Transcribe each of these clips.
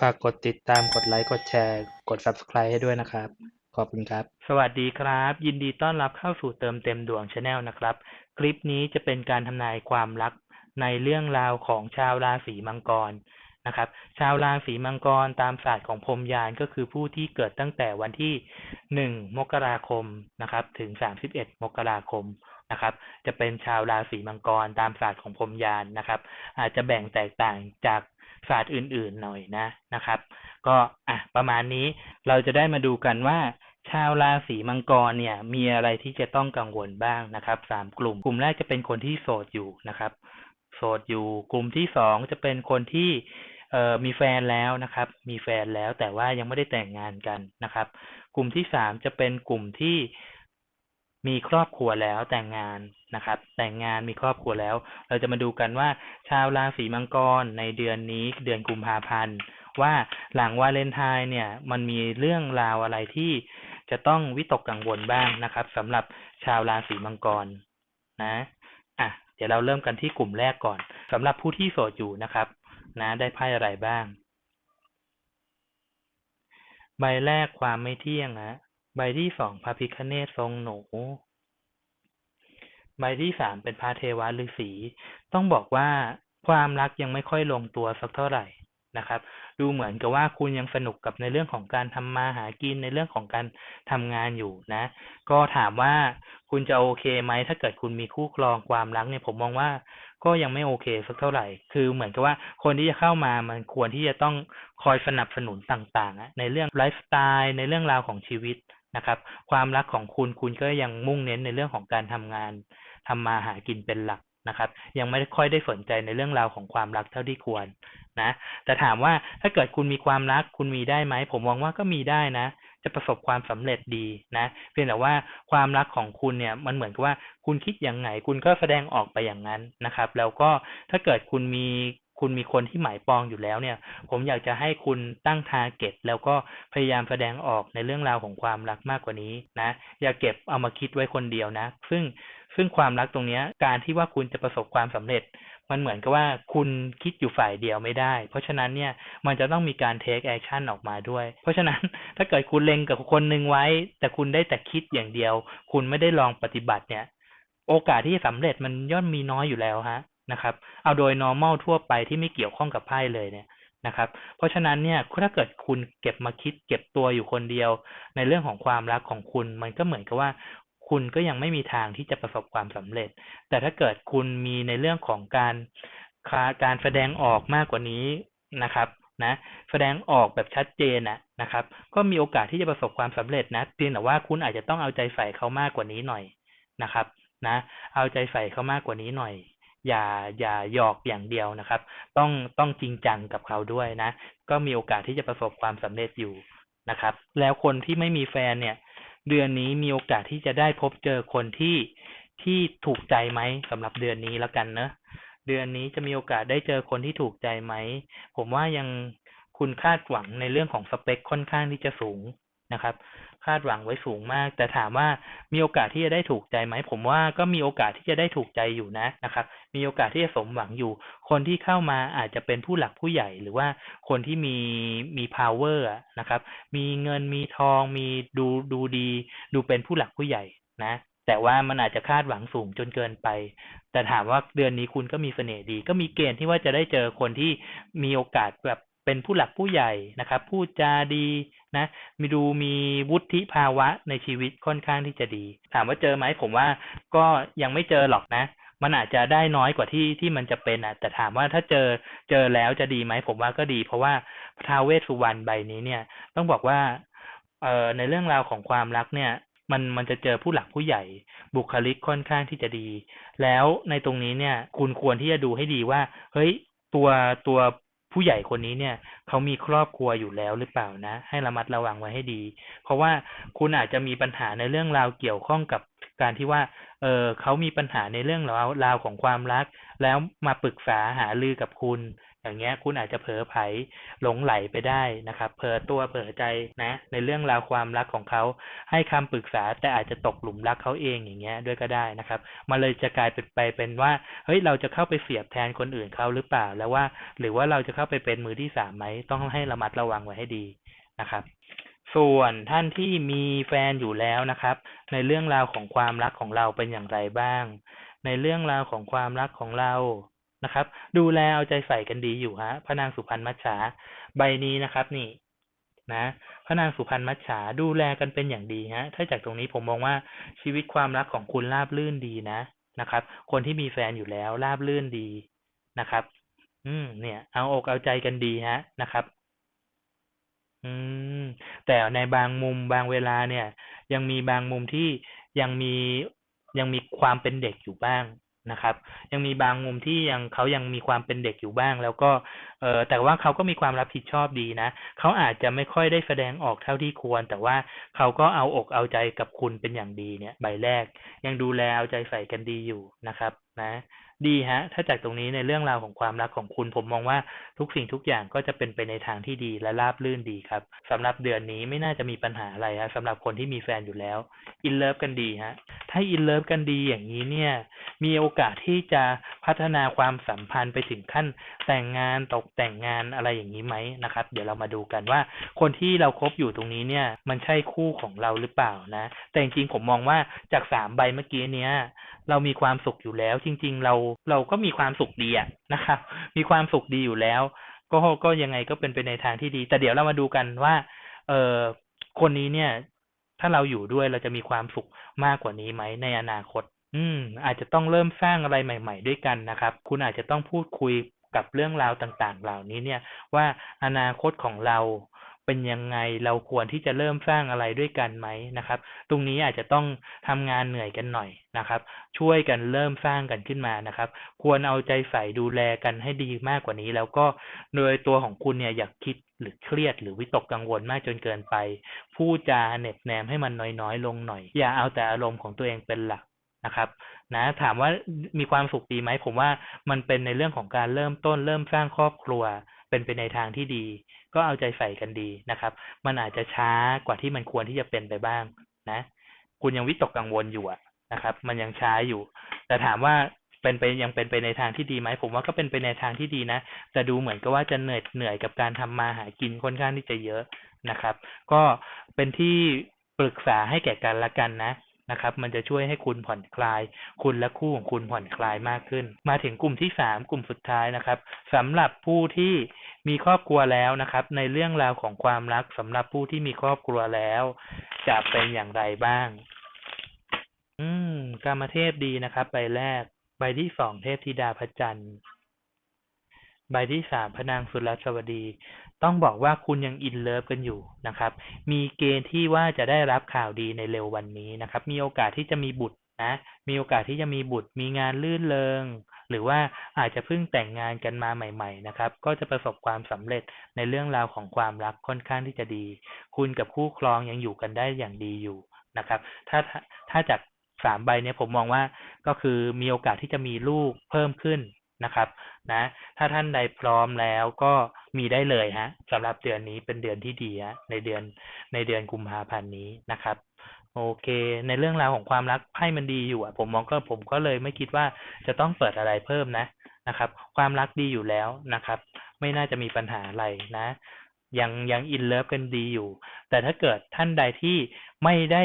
ฝากกดติดตามกดไลค์กดแชร์ กด Subscribe ให้ด้วยนะครับ ขอบคุณครับ สวัสดีครับ ยินดีต้อนรับเข้าสู่เติมเต็มดวงชาแนลนะครับ คลิปนี้จะเป็นการทำนายความรักในเรื่องราวของชาวราศีมังกรนะครับ ชาวราศีมังกรตามศาสตร์ของพรมยานก็คือผู้ที่เกิดตั้งแต่วันที่ 1 มกราคมนะครับ ถึง 31 มกราคมนะครับ จะเป็นชาวราศีมังกรตามศาสตร์ของพรมยานนะครับ อาจจะแบ่งแตกต่างจาก ศาสตร์อื่นๆหน่อยนะนะครับ ก็อะประมาณนี้เราจะได้มาดูกันว่า ชาวราศีมังกรเนี่ย มีอะไรที่จะต้องกังวลบ้างนะครับสามกลุ่ม กลุ่มแรกจะเป็นคนที่โสดอยู่นะครับ โสดอยู่กลุ่มที่สองจะเป็นคนที่เอ่อมีแฟนแล้วนะครับ มีแฟนแล้วแต่ว่ายังไม่ได้แต่งงานกันนะครับ กลุ่มที่สามจะเป็นกลุ่มที่ มีครอบครัวแล้วแต่งงานนะครับ แต่งงานมีครอบครัวแล้ว เราจะมาดูกันว่า ชาวราศีมังกรในเดือนนี้เดือนกุมภาพันธ์ว่าหลังวาเลนไทน์เนี่ย มันมีเรื่องราวอะไรที่จะต้องวิตกกังวลบ้างนะครับสำหรับชาวราศีมังกรนะอะเดี๋ยวเราเริ่มกันที่กลุ่มแรกก่อนสำหรับผู้ที่โสดอยู่นะครับ นะได้ไพ่อะไรบ้าง ใบแรกความไม่เที่ยงนะ ใบที่สองพระพิคเนศทรงหนู ใบที่สามเป็นพระเทวาฤาษี ต้องบอกว่าความรักยังไม่ค่อยลงตัวสักเท่าไหร่นะครับ ดูเหมือนกับว่าคุณยังสนุกกับในเรื่องของการทำมาหากินในเรื่องของการทำงานอยู่นะ ก็ถามว่าคุณจะโอเคไหมถ้าเกิดคุณมีคู่ครองความรักเนี่ยผมมองว่าก็ยังไม่โอเคสักเท่าไหร่ คือเหมือนกับว่าคนที่จะเข้ามามันควรที่จะต้องคอยสนับสนุนต่างๆ ในเรื่องไลฟ์สไตล์ในเรื่องราวของชีวิต นะครับ ความรักของคุณคุณก็ยังมุ่งเน้นในเรื่องของการทำงานทำมาหากินเป็นหลักนะครับ ยังไม่ค่อยได้สนใจในเรื่องราวของความรักเท่าที่ควรนะ แต่ถามว่าถ้าเกิดคุณมีความรักคุณมีได้ไหม ผมมองว่าก็มีได้นะ จะประสบความสำเร็จดีนะ เพียงแต่ว่าความรักของคุณเนี่ยมันเหมือนกับว่าคุณคิดอย่างไง คุณก็แสดงออกไปอย่างนั้นนะครับ แล้วก็ถ้าเกิดคุณมี คุณมีคนที่หมายปองอยู่แล้วเนี่ย ผมอยากจะให้คุณตั้งทาร์เก็ตแล้วก็พยายามแสดงออกในเรื่องราวของความรักมากกว่านี้นะ อย่าเก็บเอามาคิดไว้คนเดียวนะ ซึ่งซึ่งความรักตรงนี้การที่ว่าคุณจะประสบความสำเร็จ มันเหมือนกับว่าคุณคิดอยู่ฝ่ายเดียวไม่ได้ เพราะฉะนั้นเนี่ยมันจะต้องมีการเทคแอคชั่นออกมาด้วย เพราะฉะนั้นถ้าเกิดคุณเล็งกับคนหนึ่งไว้ แต่คุณได้แต่คิดอย่างเดียว คุณไม่ได้ลองปฏิบัติเนี่ย โอกาสที่จะสำเร็จมันย่อมมีน้อยอยู่แล้วฮะ นะครับ เอาโดย normal ทั่วไปที่ไม่เกี่ยวข้องกับไพ่เลยเนี่ยนะครับ เพราะฉะนั้นเนี่ยถ้าเกิดคุณเก็บมาคิดเก็บตัวอยู่คนเดียว ในเรื่องของความรักของคุณ มันก็เหมือนกับว่า คุณก็ยังไม่มีทางที่จะประสบความสำเร็จ แต่ถ้าเกิดคุณมีในเรื่องของการการแสดงออกมากกว่านี้นะครับนะแสดงออกแบบชัดเจนนะนะครับ ก็มีโอกาสที่จะประสบความสำเร็จนะเพียงแต่ว่าคุณอาจจะต้องเอาใจใส่เขามากกว่านี้หน่อยนะครับ นะ เอาใจใส่เขามากกว่านี้หน่อย อย่าอย่าหยอกอย่างเดียวนะครับ ต้องต้องจริงจังกับเขาด้วยนะ ก็มีโอกาสที่จะประสบความสำเร็จอยู่นะครับ แล้วคนที่ไม่มีแฟนเนี่ย เดือนนี้มีโอกาสที่จะได้พบเจอคนที่ที่ถูกใจไหมสำหรับเดือนนี้แล้วกันเนะเดือนนี้จะมีโอกาสได้เจอคนที่ถูกใจไหม ผมว่ายังคุณคาดหวังในเรื่องของสเปคค่อนข้างที่จะสูง นะครับ คาดหวังไว้สูงมาก แต่ถามว่ามีโอกาสที่จะได้ถูกใจไหม ผมว่าก็มีโอกาสที่จะได้ถูกใจอยู่นะนะครับ มีโอกาสที่จะสมหวังอยู่ คนที่เข้ามาอาจจะเป็นผู้หลักผู้ใหญ่ หรือว่าคนที่มีมี power นะครับ มีเงินมีทอง มีดูดูดี ดูเป็นผู้หลักผู้ใหญ่นะแต่ว่ามันอาจจะคาดหวังสูงจนเกินไป แต่ถามว่าเดือนนี้คุณก็มีเสน่ห์ดี ก็มีเกณฑ์ที่ว่าจะได้เจอคนที่มีโอกาสแบบ เป็นผู้หลักผู้ใหญ่นะครับพูดจาดีนะมีดูมีวุฒิภาวะในชีวิตค่อนข้างที่จะดี ถามว่าเจอไหมผมว่าก็ยังไม่เจอหรอกนะ มันอาจจะได้น้อยกว่าที่ที่มันจะเป็นอะแต่ถามว่าถ้าเจอเจอแล้วจะดีไหมผมว่าก็ดี เพราะว่าท้าเวสสุวรรณใบนี้เนี่ย ต้องบอกว่าเอ่อในเรื่องราวของความรักเนี่ยมันมันจะเจอผู้หลักผู้ใหญ่บุคลิกค่อนข้างที่จะดี แล้วในตรงนี้เนี่ย คุณควรที่จะดูให้ดีว่า เฮ้ยตัวตัว ผู้ใหญ่คนนี้เนี่ยเขามีครอบครัวอยู่แล้วหรือเปล่านะ ให้ระมัดระวังไว้ให้ดี เพราะว่าคุณอาจจะมีปัญหาในเรื่องราวเกี่ยวข้องกับการที่ว่า เออเขามีปัญหาในเรื่องราวราวของความรัก แล้วมาปรึกษาหารือกับคุณ อย่างเงี้ยคุณอาจจะเผลอไผลหลงไหลไปได้นะครับเผลอตัวเผลอใจนะ ในเรื่องราวความรักของเขา ให้คำปรึกษาแต่อาจจะตกหลุมรักเขาเองอย่างเงี้ยด้วยก็ได้นะครับมันเลยจะกลายเป็นไปเป็นว่าเฮ้ยเราจะเข้าไปเสียบแทนคนอื่นเขาหรือเปล่าแล้วว่า หรือว่าเราจะเข้าไปเป็นมือที่สามไหมต้องให้ระมัดระวังไว้ให้ดีนะครับส่วนท่านที่มีแฟนอยู่แล้วนะครับ ในเรื่องราวของความรักของเราเป็นอย่างไรบ้าง ในเรื่องราวของความรักของเรา นะครับ ดูแลเอาใจใส่กันดีอยู่ฮะพระนางสุพรรณมัจฉาใบนี้นะครับ นี่นะพระนางสุพรรณมัจฉาดูแลกันเป็นอย่างดีฮะ ถ้าจากตรงนี้ผมมองว่าชีวิตความรักของคุณราบรื่นดีนะนะครับ คนที่มีแฟนอยู่แล้วราบรื่นดีนะครับ อืม เนี่ย เอาอกเอาใจกันดีฮะนะครับ อืม แต่ในบางมุมบางเวลาเนี่ย ยังมีบางมุมที่ยังมียังมีความเป็นเด็กอยู่บ้าง นะครับ ยังมีบางมุมที่ยังเขายังมีความเป็นเด็กอยู่บ้าง แล้วก็เออแต่ว่าเขาก็มีความรับผิดชอบดีนะเขาอาจจะไม่ค่อยได้แสดงออกเท่าที่ควร แต่ว่าเขาก็เอาอกเอาใจกับคุณเป็นอย่างดีเนี่ย ใบแรก ยังดูแลเอาใจใส่กันดีอยู่นะครับ นะ ดีฮะ ถ้าจากตรงนี้ในเรื่องราวของความรักของคุณ ผมมองว่าทุกสิ่งทุกอย่างก็จะเป็นไปในทางที่ดีและราบรื่นดีครับสำหรับเดือนนี้ไม่น่าจะมีปัญหาอะไรฮะสำหรับคนที่มีแฟนอยู่แล้ว อินเลิฟกันดีฮะ ถ้าอินเลิฟกันดีอย่างนี้เนี่ย มีโอกาสที่จะพัฒนาความสัมพันธ์ไปถึงขั้นแต่งงานตกแต่งงานอะไรอย่างนี้ไหมนะครับ เดี๋ยวเรามาดูกันว่า คนที่เราคบอยู่ตรงนี้เนี่ย มันใช่คู่ของเราหรือเปล่านะ แต่จริงๆผมมองว่าจากสามใบเมื่อกี้เนี้ยเรามีความสุขอยู่แล้ว จริง ๆ เราเราก็มีความสุขดีอะนะครับ มีความสุขดีอยู่แล้ว ก็ก็ยังไงก็เป็นไปในทางที่ดี แต่เดี๋ยวเรามาดูกันว่า เออคนนี้เนี่ย ถ้าเราอยู่ด้วยเราจะมีความสุขมากกว่านี้ไหมในอนาคต อืม อาจจะต้องเริ่มสร้างอะไรใหม่ ๆ ด้วยกันนะครับ คุณอาจจะต้องพูดคุยกับเรื่องราวต่าง ๆ เหล่านี้เนี่ย ว่าอนาคตของเรา เป็นยังไงเราควรที่จะเริ่มสร้างอะไรด้วยกันไหมนะครับ ตรงนี้อาจจะต้องทำงานเหนื่อยกันหน่อยนะครับ ช่วยกันเริ่มสร้างกันขึ้นมานะครับ ควรเอาใจใส่ดูแลกันให้ดีมากกว่านี้ แล้วก็โดยตัวของคุณเนี่ยอยากคิดหรือเครียดหรือวิตกกังวลมากจนเกินไป พูดจาเหน็บแนมให้มันน้อยๆ ลงหน่อย อย่าเอาแต่อารมณ์ของตัวเองเป็นหลักนะครับ นะ ถามว่ามีความสุขดีไหมผมว่ามันเป็นในเรื่องของการเริ่มต้นเริ่มสร้างครอบครัว เป็นไปในทางที่ดี ก็เอาใจใส่กันดีนะครับ มันอาจจะช้ากว่าที่มันควรที่จะเป็นไปบ้างนะ คุณยังวิตกกังวลอยู่นะครับ มันยังช้าอยู่ แต่ถามว่าเป็นไปยังเป็นไปในทางที่ดีไหมผมว่าก็เป็นไปในทางที่ดีนะแต่ดูเหมือนกับว่าจะเหนื่อยเหนื่อยกับการทำมาหากินค่อนข้างที่จะเยอะนะครับ ก็เป็นที่ปรึกษาให้แก่กันละกันนะ นะครับ มันจะช่วยให้คุณผ่อนคลาย คุณและคู่ของคุณผ่อนคลายมากขึ้น มาถึงกลุ่มที่สามกลุ่มสุดท้ายนะครับสำหรับผู้ที่มีครอบครัวแล้วนะครับ ในเรื่องราวของความรักสำหรับผู้ที่มีครอบครัวแล้ว จะเป็นอย่างไรบ้าง อืมกามเทพดีนะครับ ใบแรก ใบที่สองเทพธิดาพระจันทร์ ใบที่สามพระนางสุรสวดี ต้องบอกว่าคุณยังอินเลิฟกันอยู่นะครับ มีเกณฑ์ที่ว่าจะได้รับข่าวดีในเร็ววันนี้นะครับ มีโอกาสที่จะมีบุตรนะ มีโอกาสที่จะมีบุตร มีงานลื่นเริงหรือว่าอาจจะเพิ่งแต่งงานกันมาใหม่ ๆ นะครับ ก็จะประสบความสำเร็จในเรื่องราวของความรักค่อนข้างที่จะดี คุณกับคู่ครองยังอยู่กันได้อย่างดีอยู่นะครับ ถ้าถ้าจากสามใบเนี้ยผมมองว่าก็คือมีโอกาสที่จะมีลูกเพิ่มขึ้น นะครับนะถ้าท่านใดพร้อมแล้วก็มีได้เลยฮะสำหรับเดือนนี้เป็นเดือนที่ดีฮะในเดือนในเดือนกุมภาพันธ์นี้นะครับโอเค ในเรื่องราวของความรักไพ่มันดีอยู่อะ ผมมองก็ผมก็เลยไม่คิดว่าจะต้องเปิดอะไรเพิ่มนะนะครับ ความรักดีอยู่แล้วนะครับ ไม่น่าจะมีปัญหาอะไรนะ ยังยังอินเลิฟกันดีอยู่ แต่ถ้าเกิดท่านใดที่ไม่ได้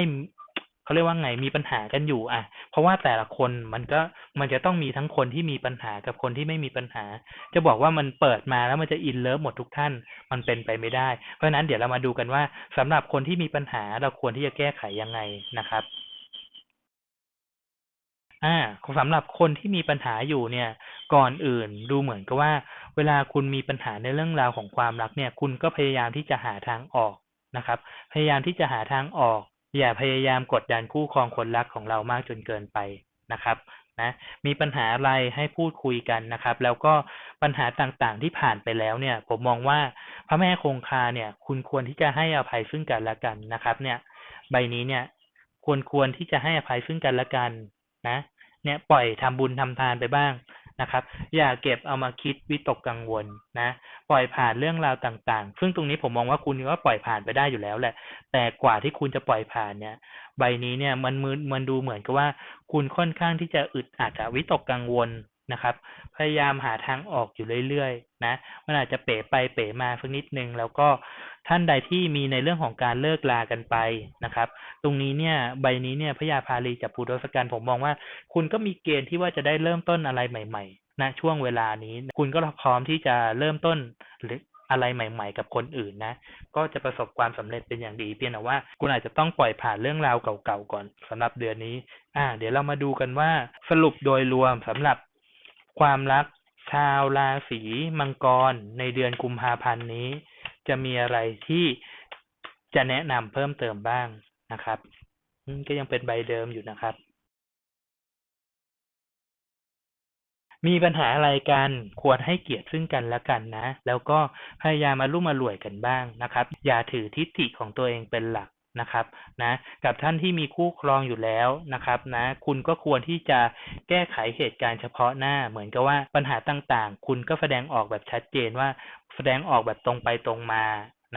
เขาเรียกว่าไงมีปัญหากันอยู่ อะ เพราะว่าแต่ละคนมันก็มันจะต้องมีทั้งคนที่มีปัญหากับคนที่ไม่มีปัญหา จะบอกว่ามันเปิดมาแล้วมันจะอินเลิฟหมดทุกท่าน มันเป็นไปไม่ได้ เพราะฉะนั้นเดี๋ยวเรามาดูกันว่าสำหรับคนที่มีปัญหาเราควรที่จะแก้ไขยังไงนะครับอ่าสำหรับคนที่มีปัญหาอยู่เนี่ย ก่อนอื่นดูเหมือนกับว่า เวลาคุณมีปัญหาในเรื่องราวของความรักเนี่ย คุณก็พยายามที่จะหาทางออกนะครับ พยายามที่จะหาทางออก อย่าพยายามกดดันคู่ครองคนรักของเรามากจนเกินไปนะครับนะมีปัญหาอะไรให้พูดคุยกันนะครับ แล้วก็ปัญหาต่างๆที่ผ่านไปแล้วเนี่ย ผมมองว่าพระแม่คงคาเนี่ย คุณควรที่จะให้อภัยซึ่งกันและกันนะครับ เนี่ย ใบนี้เนี่ย ควรควรที่จะให้อภัยซึ่งกันและกันนะ เนี่ยปล่อยทำบุญทำทานไปบ้าง นะครับ อย่าเก็บเอามาคิดวิตกกังวลนะ ปล่อยผ่านเรื่องราวต่างๆ ซึ่งตรงนี้ผมมองว่าคุณก็ปล่อยผ่านไปได้อยู่แล้วแหละ แต่กว่าที่คุณจะปล่อยผ่านเนี่ย ใบนี้เนี่ยมันมือมันดูเหมือนกับว่า คุณค่อนข้างที่จะอึดอัดอะวิตกกังวลนะครับ พยายามหาทางออกอยู่เรื่อยๆนะ มันอาจจะเป๋ไปเป๋มาสักนิดนึงแล้วก็ ท่านใดที่มีในเรื่องของการเลิกลากันไปนะครับ ตรงนี้เนี่ยใบนี้เนี่ยพระยาพาลีจากปูดสกันผมมองว่า คุณก็มีเกณฑ์ที่ว่าจะได้เริ่มต้นอะไรใหม่ๆณช่วงเวลานี้ คุณก็พร้อมที่จะเริ่มต้นหรืออะไรใหม่ ๆ กับคนอื่นนะ ก็จะประสบความสำเร็จเป็นอย่างดีเพียงแต่ว่า คุณอาจจะต้องปล่อยผ่านเรื่องราวเก่าๆก่อนสำหรับเดือนนี้ อ่า เดี๋ยวเรามาดูกันว่าสรุปโดยรวมสำหรับความรักชาวราศีมังกรในเดือนกุมภาพันธ์นี้ จะมีอะไรที่จะแนะนำเพิ่มเติมบ้างนะครับก็ยังเป็นใบเดิมอยู่นะครับ มีปัญหาอะไรกันควรให้เกียรติซึ่งกันและกันนะ แล้วก็พยายามมารุ่มมารวยกันบ้างนะครับ อย่าถือทิฏฐิของตัวเองเป็นหลักนะครับนะกับท่านที่มีคู่ครองอยู่แล้วนะครับนะคุณก็ควรที่จะแก้ไขเหตุการณ์เฉพาะหน้า เหมือนกับว่าปัญหาต่างๆ คุณก็แสดงออกแบบชัดเจนว่า แสดงออกแบบตรงไปตรงมา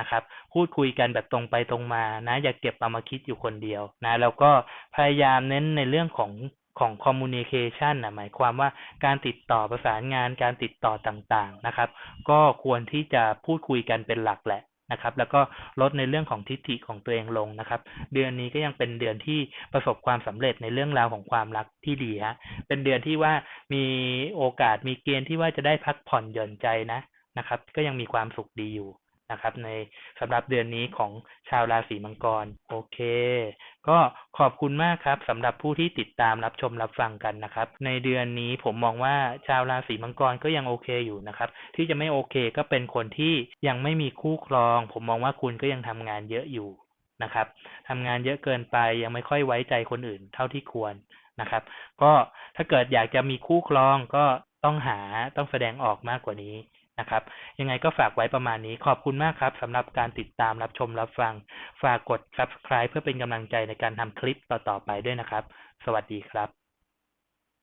นะครับ พูดคุยกันแบบตรงไปตรงมานะ อย่าเก็บเอามาคิดอยู่คนเดียวนะ แล้วก็พยายามเน้นในเรื่องของของ communication นะหมายความว่าการติดต่อประสานงานการติดต่อต่างๆนะครับ ก็ควรที่จะพูดคุยกันเป็นหลักแหละนะครับ แล้วก็ลดในเรื่องของทิฏฐิของตัวเองลงนะครับ เดือนนี้ก็ยังเป็นเดือนที่ประสบความสำเร็จในเรื่องราวของความรักที่ดีฮะเป็นเดือนที่ว่ามีโอกาสมีเกณฑ์ที่ว่าจะได้พักผ่อนหย่อนใจนะ นะครับ ก็ยังมีความสุขดีอยู่นะครับ ในสำหรับเดือนนี้ของชาวราศีมังกร โอเค ก็ขอบคุณมากครับสำหรับผู้ที่ติดตามรับชมรับฟังกันนะครับ ในเดือนนี้ผมมองว่าชาวราศีมังกรก็ยังโอเคอยู่นะครับ ที่จะไม่โอเคก็เป็นคนที่ยังไม่มีคู่ครอง ผมมองว่าคุณก็ยังทำงานเยอะอยู่นะครับทำงานเยอะเกินไปยังไม่ค่อยไว้ใจคนอื่นเท่าที่ควรนะครับ ก็ถ้าเกิดอยากจะมีคู่ครองก็ต้องหาต้องแสดงออกมากกว่านี้ นะครับ ยังไงก็ฝากไว้ประมาณนี้ ขอบคุณมากครับสำหรับการติดตามรับชมรับฟัง ฝากกด subscribe เพื่อเป็นกำลังใจในการทำคลิปต่อๆไปด้วยนะครับ สวัสดีครับ